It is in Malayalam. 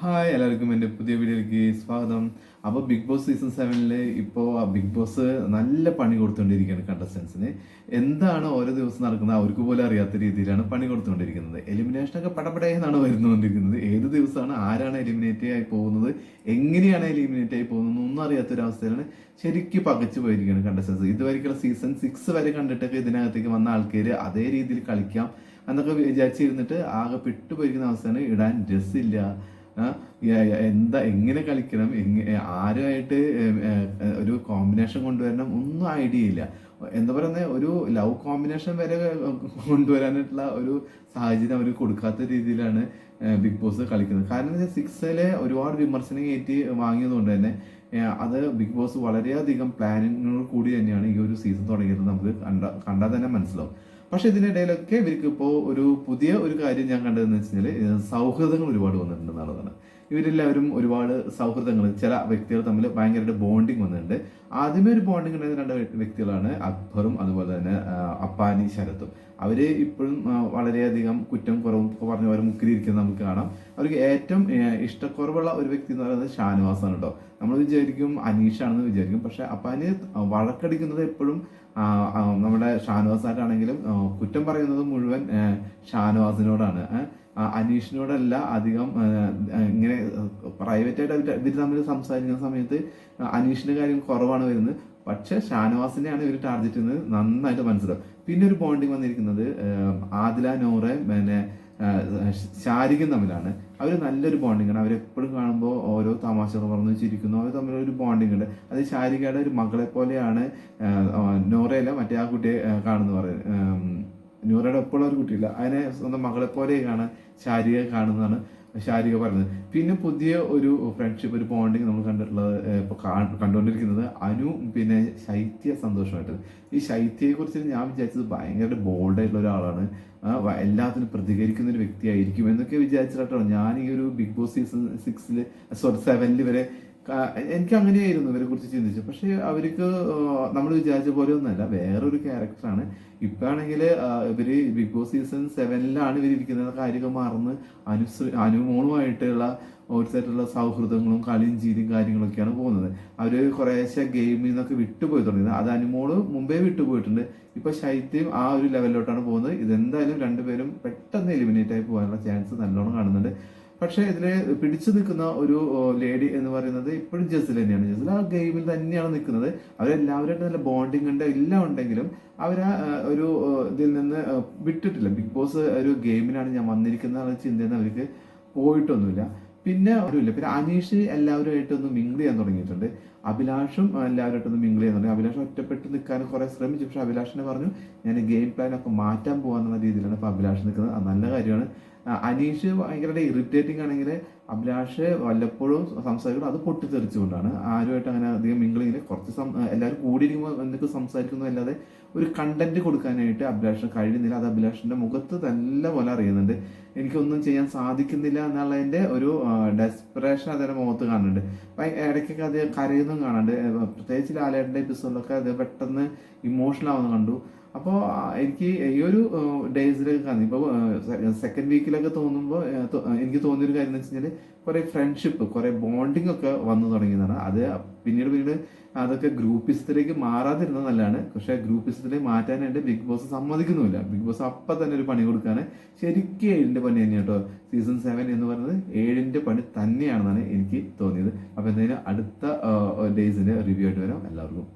ഹായ് എല്ലാവർക്കും എന്റെ പുതിയ വീഡിയോയിലേക്ക് സ്വാഗതം. അപ്പോൾ ബിഗ് ബോസ് സീസൺ സെവനിൽ ഇപ്പോൾ ബിഗ് ബോസ് നല്ല പണി കൊടുത്തുകൊണ്ടിരിക്കുകയാണ് കണ്ടസ്റ്റൻസിന് എന്താണ് ഓരോ ദിവസം നടക്കുന്നത് അവർക്ക് പോലും അറിയാത്ത രീതിയിലാണ് പണി കൊടുത്തുകൊണ്ടിരിക്കുന്നത്. എലിമിനേഷനൊക്കെ പടപടേ എന്നാണ് വരുന്നുകൊണ്ടിരിക്കുന്നത്. ഏത് ദിവസമാണ് ആരാണ് എലിമിനേറ്റ് ആയി പോകുന്നത് എങ്ങനെയാണ് എലിമിനേറ്റ് ആയി പോകുന്നത് ഒന്നും അറിയാത്ത ഒരു അറിയാത്തൊരവസ്ഥയിലാണ് ശരിക്കും പകച്ചു പോയിരിക്കുകയാണ് കണ്ടസ്റ്റൻസ് ഇതുവരെയുള്ള സീസൺ സിക്സ് വരെ കണ്ടിട്ടൊക്കെ ഇതിനകത്തേക്ക് വന്ന ആൾക്കാർ അതേ രീതിയിൽ കളിക്കാം എന്നൊക്കെ വിചാരിച്ചിരുന്നിട്ട് ആകെ പെട്ടുപോയിരിക്കുന്ന അവസ്ഥയാണ്. ഇടാൻ ഡ്രസ്സില്ല എന്താ എങ്ങനെ കളിക്കണം ആരുമായിട്ട് ഒരു കോമ്പിനേഷൻ കൊണ്ടുവരണം ഒന്നും ഐഡിയ ഇല്ല. എന്താ പറയുന്നത് ഒരു ലവ് കോമ്പിനേഷൻ വരെ കൊണ്ടുവരാനായിട്ടുള്ള ഒരു സാഹചര്യം അവർ കൊടുക്കാത്ത രീതിയിലാണ് ബിഗ് ബോസ് കളിക്കുന്നത്. കാരണം സിക്സിലെ ഒരുപാട് വിമർശനം കയറ്റി വാങ്ങിയതുകൊണ്ട് തന്നെ അത് ബിഗ് ബോസ് വളരെയധികം പ്ലാനിങ്ങോട് കൂടി തന്നെയാണ് ഈ ഒരു സീസൺ തുടങ്ങിയത് നമുക്ക് കണ്ട കണ്ടാൽ തന്നെ മനസ്സിലാവും. പക്ഷെ ഇതിനിടയിലൊക്കെ ഇവർക്ക് ഇപ്പോൾ ഒരു പുതിയ ഒരു കാര്യം ഞാൻ കണ്ടതെന്ന് വെച്ച് കഴിഞ്ഞാൽ സൗഹൃദങ്ങൾ ഒരുപാട് വന്നിട്ടുണ്ട് എന്നുള്ളതാണ് ഇവരെല്ലാവരും ഒരുപാട് സൗഹൃദങ്ങൾ ചില വ്യക്തികൾ തമ്മിൽ ഭയങ്കരമായിട്ട് ബോണ്ടിങ് വന്നിട്ടുണ്ട്. ആദ്യമേ ഒരു ബോണ്ടിങ് ഉണ്ടായിരുന്ന രണ്ട് വ്യക്തികളാണ് അക്ബറും അതുപോലെ തന്നെ അപ്പാനി ശരത്തും. അവർ ഇപ്പോഴും വളരെയധികം കുറ്റം കുറവും പറഞ്ഞ് അവർ മുക്കിലിരിക്കുന്നത് നമുക്ക് കാണാം. അവർക്ക് ഏറ്റവും ഇഷ്ടക്കുറവുള്ള ഒരു വ്യക്തി എന്ന് പറയുന്നത് ഷാനവാസാണ് കേട്ടോ. നമ്മൾ വിചാരിക്കും അനീഷാണെന്ന് വിചാരിക്കും പക്ഷെ അപ്പാനി വഴക്കടിക്കുന്നത് എപ്പോഴും നമ്മുടെ ഷാനവാസായിട്ടാണെങ്കിലും കുറ്റം പറയുന്നത് മുഴുവൻ ഷാനവാസിനോടാണ്. അനീഷിനോടല്ല അധികം ഇങ്ങനെ പ്രൈവറ്റായിട്ട് അവർ ഇവർ തമ്മിൽ സംസാരിക്കുന്ന സമയത്ത് അനീഷിന്റെ കാര്യം കുറവാണ് വരുന്നത്. പക്ഷെ ഷാനവാസിനെയാണ് ഇവർ ടാർഗറ്റ് ചെയ്യുന്നത് നന്നായിട്ട് മനസ്സിലാവും. പിന്നെ ഒരു ബോണ്ടിങ് വന്നിരിക്കുന്നത് ആദില നോറെ പിന്നെ ശാരികം തമ്മിലാണ്. അവർ നല്ലൊരു ബോണ്ടിങ് ആണ്. അവരെപ്പോഴും കാണുമ്പോൾ ഓരോ തമാശകൾ പറഞ്ഞു ചിരിക്കുന്നു. അവർ തമ്മിൽ ഒരു ബോണ്ടിങ് ഉണ്ട്. അത് ശാരികയുടെ ഒരു മകളെ പോലെയാണ് നോറയിലെ മറ്റേ ആ കുട്ടിയെ കാണുന്നു പറയുന്നത്. നൂറയുടെ ഒപ്പമുള്ള ഒരു കുട്ടിയില്ല. അതിനെ സ്വന്തം മകളെ പോലെയാണ് ശാരിക കാണുന്നതാണ് ശാരിക പറയുന്നത്. പിന്നെ പുതിയ ഒരു ഫ്രണ്ട്ഷിപ്പ് ഒരു ബോണ്ടിങ് നമ്മൾ കണ്ടിട്ടുള്ളത് ഏഹ്, ഇപ്പൊ കാ- കണ്ടുകൊണ്ടിരിക്കുന്നത് അനു പിന്നെ ശൈത്യ സന്തോഷമായിട്ട് ഈ ശൈത്യയെക്കുറിച്ച് ഞാൻ വിചാരിച്ചത് ഭയങ്കര ബോൾഡായിട്ടുള്ള ഒരാളാണ്. എല്ലാത്തിനും പ്രതികരിക്കുന്ന ഒരു വ്യക്തിയായിരിക്കും എന്നൊക്കെ വിചാരിച്ചിട്ടാണ് ഞാൻ ഈ ഒരു ബിഗ് ബോസ് സീസൺ സിക്സിൽ സോറി സെവനിൽ വരെ എനിക്ക് അങ്ങനെയായിരുന്നു ഇവരെ കുറിച്ച് ചിന്തിച്ചു പക്ഷേ അവർക്ക് നമ്മൾ വിചാരിച്ച പോലെ ഒന്നല്ല വേറൊരു ക്യാരക്ടറാണ്. ഇപ്പാണെങ്കിൽ ഇവർ ബിഗ് ബോസ് സീസൺ സെവനിലാണ് ഇവർ ഇരിക്കുന്ന കാര്യമൊക്കെ മറന്ന് അനുസ അനുമോളുമായിട്ടുള്ള ഒരു സെറ്റുള്ള സൗഹൃദങ്ങളും കളിയും ചീരിയും കാര്യങ്ങളൊക്കെയാണ് പോകുന്നത്. അവർ കുറേശ്ശെ ഗെയിമിൽ നിന്നൊക്കെ വിട്ടുപോയി തുടങ്ങിയത്. അത് അനുമോൾ മുമ്പേ വിട്ടുപോയിട്ടുണ്ട്. ഇപ്പൊ ശൈത്യം ആ ഒരു ലെവലിലോട്ടാണ് പോകുന്നത്. ഇതെന്തായാലും രണ്ടുപേരും പെട്ടെന്ന് എലിമിനേറ്റ് ആയി പോകാനുള്ള ചാൻസ് നല്ലോണം കാണുന്നുണ്ട്. പക്ഷേ ഇതിൽ പിടിച്ചു നിൽക്കുന്ന ഒരു ലേഡി എന്ന് പറയുന്നത് ഇപ്പോഴും ജസിൽ തന്നെയാണ്. ജസിൽ ആ ഗെയിമിൽ തന്നെയാണ് നിൽക്കുന്നത്. അവരെല്ലാവരുമായിട്ട് നല്ല ബോണ്ടിങ് ഉണ്ട് എല്ലാം ഉണ്ടെങ്കിലും അവർ ഒരു ആ, ഇതിൽ നിന്ന് വിട്ടിട്ടില്ല. ബിഗ് ബോസ് ഒരു ഗെയിമിനാണ് ഞാൻ വന്നിരിക്കുന്ന ചിന്തയെന്ന് അവർക്ക് പോയിട്ടൊന്നുമില്ല. പിന്നെ ഒരുമില്ല പിന്നെ അനീഷ് എല്ലാവരുമായിട്ടൊന്ന് മിങ്കിൾ ചെയ്യാൻ തുടങ്ങിയിട്ടുണ്ട്. അഭിലാഷും എല്ലാവരുമായിട്ടൊന്ന് മിങ്കിൾ ചെയ്യാൻ തുടങ്ങി. അഭിലാഷ് ഒറ്റപ്പെട്ട് നിൽക്കാൻ കുറെ ശ്രമിച്ചു. പക്ഷെ അഭിലാഷിനെ പറഞ്ഞു ഞാൻ ഗെയിം പ്ലാൻ ഒക്കെ മാറ്റാൻ പോകാന്നുള്ള രീതിയിലാണ് ഇപ്പൊ അഭിലാഷ് നിൽക്കുന്നത്. നല്ല കാര്യമാണ്. അനീഷ് ഭയങ്കര ഇറിറ്റേറ്റിംഗ് ആണെങ്കിൽ അഭിലാഷ് വല്ലപ്പോഴും സംസാരിക്കുന്നത് അത് പൊട്ടിത്തെറിച്ചുകൊണ്ടാണ്. ആരുമായിട്ട് അങ്ങനെ അധികം മിങ്കിളിങ്ങനെ കുറച്ച് സം എല്ലാവരും കൂടിയിരിക്കുമ്പോൾ എന്തൊക്കെ സംസാരിക്കുന്നു അല്ലാതെ ഒരു കണ്ടന്റ് കൊടുക്കാനായിട്ട് അഭിലാഷിന് കഴിയുന്നില്ല. അത് അഭിലാഷിന്റെ മുഖത്ത് നല്ല പോലെ അറിയുന്നുണ്ട്. എനിക്കൊന്നും ചെയ്യാൻ സാധിക്കുന്നില്ല എന്നുള്ളതിന്റെ ഒരു ഡെസ്പിറേഷൻ അതിന്റെ മുഖത്ത് കാണുന്നുണ്ട്. ഇടയ്ക്കൊക്കെ അത് കരയുന്നതും കാണുന്നുണ്ട് ഏഹ് പ്രത്യേകിച്ച് ലാലേട്ടന്റെ എപ്പിസോഡിലൊക്കെ അത് പെട്ടെന്ന് ഇമോഷണൽ ആവുന്ന കണ്ടു. അപ്പോൾ എനിക്ക് ഈ ഒരു ഡേയ്സിലൊക്കെ കാണും ഇപ്പോൾ സെക്കൻഡ് വീക്കിലൊക്കെ തോന്നുമ്പോൾ എനിക്ക് തോന്നിയൊരു കാര്യം എന്ന് വെച്ച് കഴിഞ്ഞാൽ കുറെ ഫ്രണ്ട്ഷിപ്പ് കുറേ ബോണ്ടിങ് ഒക്കെ വന്നു തുടങ്ങിയതാണ്. അത് പിന്നീട് പിന്നീട് അതൊക്കെ ഗ്രൂപ്പിസത്തിലേക്ക് മാറാതിരുന്നത് നല്ലതാണ്. പക്ഷെ ഗ്രൂപ്പിസത്തിലേക്ക് മാറ്റാനായിട്ട് ബിഗ് ബോസ് സമ്മതിക്കുന്നുമില്ല. ബിഗ് ബോസ് അപ്പം തന്നെ ഒരു പണി കൊടുക്കാണ്. ശരിക്കും ഏഴിന്റെ പണി തന്നെയാണ് കേട്ടോ സീസൺ സെവൻ എന്ന് പറയുന്നത് ഏഴിന്റെ പണി തന്നെയാണെന്നാണ് എനിക്ക് തോന്നിയത്. അപ്പോൾ എന്തായാലും അടുത്ത ഡേയ്സിന്റെ റിവ്യൂ ആയിട്ട് വരാം. എല്ലാവർക്കും